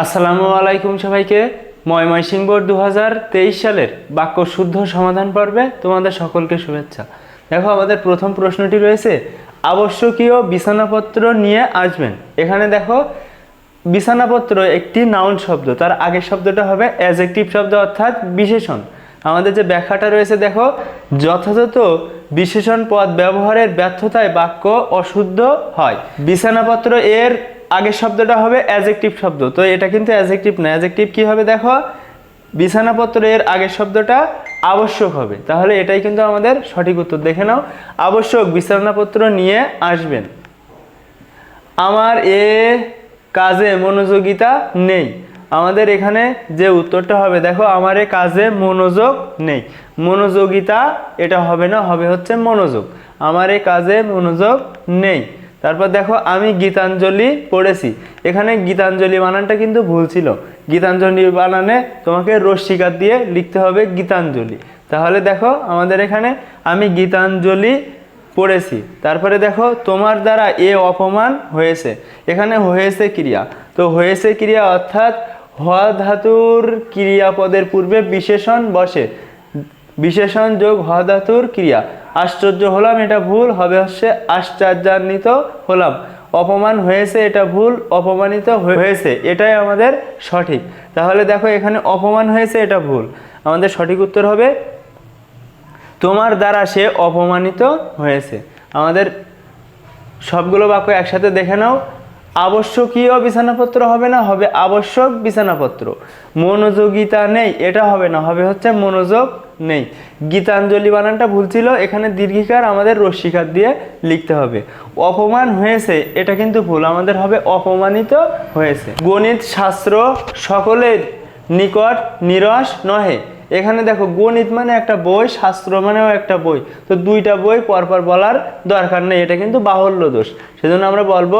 আসসালামু আলাইকুম সবাইকে। ময়মনসিংহ বোর্ড দু হাজার তেইশ সালের বাক্য শুদ্ধ সমাধান পর্বে তোমাদের সকলকে শুভেচ্ছা। দেখো, আমাদের প্রথম প্রশ্নটি রয়েছে, আবশ্যকীয় বিছানাপত্র নিয়ে আসবেন। এখানে দেখো, বিছানাপত্র একটি নাউন শব্দ, তার আগের শব্দটা হবে অ্যাজেক্টিভ শব্দ অর্থাৎ বিশেষণ। আমাদের যে ব্যাখ্যাটা রয়েছে, দেখো, যথাযথ বিশেষণ পদ ব্যবহারের ব্যর্থতায় বাক্য অশুদ্ধ হয়। বিছানাপত্র এর আগের শব্দটা হবে অ্যাজেক্টিভ শব্দ। তো এটা কিন্তু অ্যাজেক্টিভ না। অ্যাজেক্টিভ কি হবে দেখো? বিছানাপত্র এর আগের শব্দটা আবশ্যক হবে। তাহলে এটাই কিন্তু আমাদের সঠিক উত্তর। দেখে নাও। আবশ্যক বিছানাপত্র নিয়ে আসবেন। আমার এ কাজে মনোযোগিতা নেই। আমাদের এখানে যে উত্তরটা হবে, দেখো, আমার এ কাজে মনোযোগ নেই। মনোযোগিতা এটা হবে না, হবে হচ্ছে মনোযোগ। আমার এ কাজে মনোযোগ নেই। তারপর দেখো, আমি গীতাঞ্জলি পড়েছি। এখানে গীতাঞ্জলি বানানটা কিন্তু ভুল ছিল। গীতাঞ্জলি বানানে তোমাকে রস্বীকার দিয়ে লিখতে হবে গীতাঞ্জলি। তাহলে দেখো, আমাদের এখানে আমি গীতাঞ্জলি পড়েছি। তারপরে দেখো, তোমার দ্বারা এ অপমান হয়েছে। এখানে হয়েছে ক্রিয়া। তো হয়েছে ক্রিয়া অর্থাৎ হ ধাতুর ক্রিয়াপদের পূর্বে বিশেষণ বসে। বিশেষণ যোগ হ ক্রিয়া। আশ্চর্য হলাম, এটা ভুল। হবে হচ্ছে আশ্চর্যান্বিত হলাম। অপমান হয়েছে, এটা ভুল। অপমানিত হয়েছে, এটাই আমাদের সঠিক। তাহলে দেখো, এখানে অপমান হয়েছে, এটা ভুল। আমাদের সঠিক উত্তর হবে, তোমার দ্বারা সে অপমানিত হয়েছে। আমাদের সবগুলো বাক্য একসাথে দেখে নাও। আবশ্যকীয় বিছানাপত্র হবে না, হবে আবশ্যক বিছানাপত্র। মনোযোগিতা নেই, এটা হবে না, হবে হচ্ছে মনোযোগ নেই। গীতাঞ্জলি বানানটা ভুল ছিল, এখানে দীর্ঘিকার আমাদের রস্বীকার দিয়ে লিখতে হবে। অপমান হয়েছে, এটা কিন্তু ভুল, আমাদের হবে অপমানিত হয়েছে। গণিত শাস্ত্র সকলের নিকট নিরস নহে। এখানে দেখো গণিত মানে একটা বই, শাস্ত্র মানেও একটা বই। তো দুইটা বই পরপর বলার দরকার নেই, এটা কিন্তু বাহুল্য দোষ। সেজন্য আমরা বলব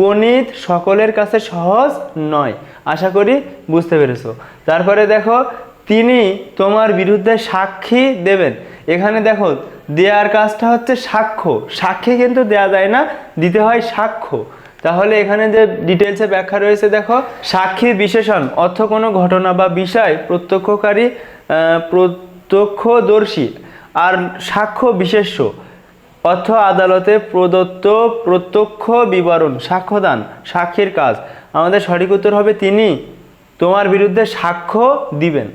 গণিত সকলের কাছে সহজ নয়। আশা করি বুঝতে পেরেছ। তারপরে দেখো, তিনি তোমার বিরুদ্ধে সাক্ষী দেবেন। এখানে দেখো, দেয়ার কাজটা হচ্ছে সাক্ষ্য। সাক্ষী কিন্তু দেয়া যায় না, দিতে হয় সাক্ষ্য। তাহলে এখানে যে ডিটেলসে ব্যাখ্যা রয়েছে, দেখো সাক্ষী বিশেষণ, অর্থ কোনো ঘটনা বা বিষয় প্রত্যক্ষকারী প্রত্যক্ষদর্শী, আর সাক্ষ্য বিশেষ্য, অর্থ আদালতে প্রদত্ত প্রত্যক্ষ বিবরণ, সাক্ষ্যদান, সাক্ষীর কাজ। আমাদের সঠিক উত্তর হবে তিনি, তোমার বিরুদ্ধে সাক্ষ্য দিবেন।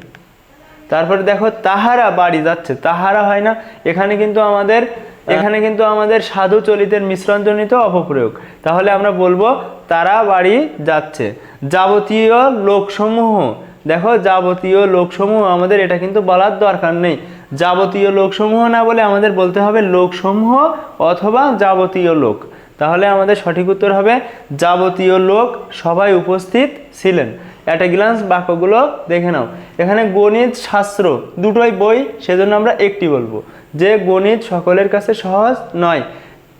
তারপরে দেখো তাহারা বাড়ি যাচ্ছে। তাহারা হয় না এখানে কিন্তু আমাদের এখানে কিন্তু আমাদের সাধু চলিতের মিশ্রণজনিত অপপ্রয়োগ। তাহলে আমরা বলব তারা বাড়ি যাচ্ছে। যাবতীয় লোকসমূহ দেখো যাবতীয় লোকসমূহ আমাদের এটা কিন্তু বলার দরকার নেই। যাবতীয় লোকসমূহ না বলে আমাদের বলতে হবে লোকসমূহ অথবা যাবতীয় লোক। তাহলে আমাদের সঠিক উত্তর হবে যাবতীয় লোক সবাই উপস্থিত ছিলেন। একটা গ্লান্স বাক্যগুলো দেখে নাও। এখানে গণিত, শাস্ত্র দুটোই বই, সেজন্য আমরা একটি বলব। যে গণিত সকলের কাছে সহজ নয়,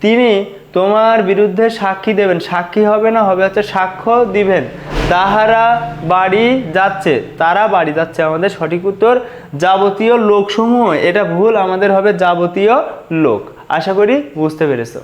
তিনি তোমার বিরুদ্ধে সাক্ষী দেবেন। সাক্ষী হবে না, হবে হচ্ছে সাক্ষ্য দিবেন। তাহারা বাড়ি যাচ্ছে, তারা বাড়ি যাচ্ছে। আমাদের সঠিক উত্তর, যাবতীয় লোকসমূহ। এটা ভুল, আমাদের হবে যাবতীয় লোক। আশা করি বুঝতে পেরেছ।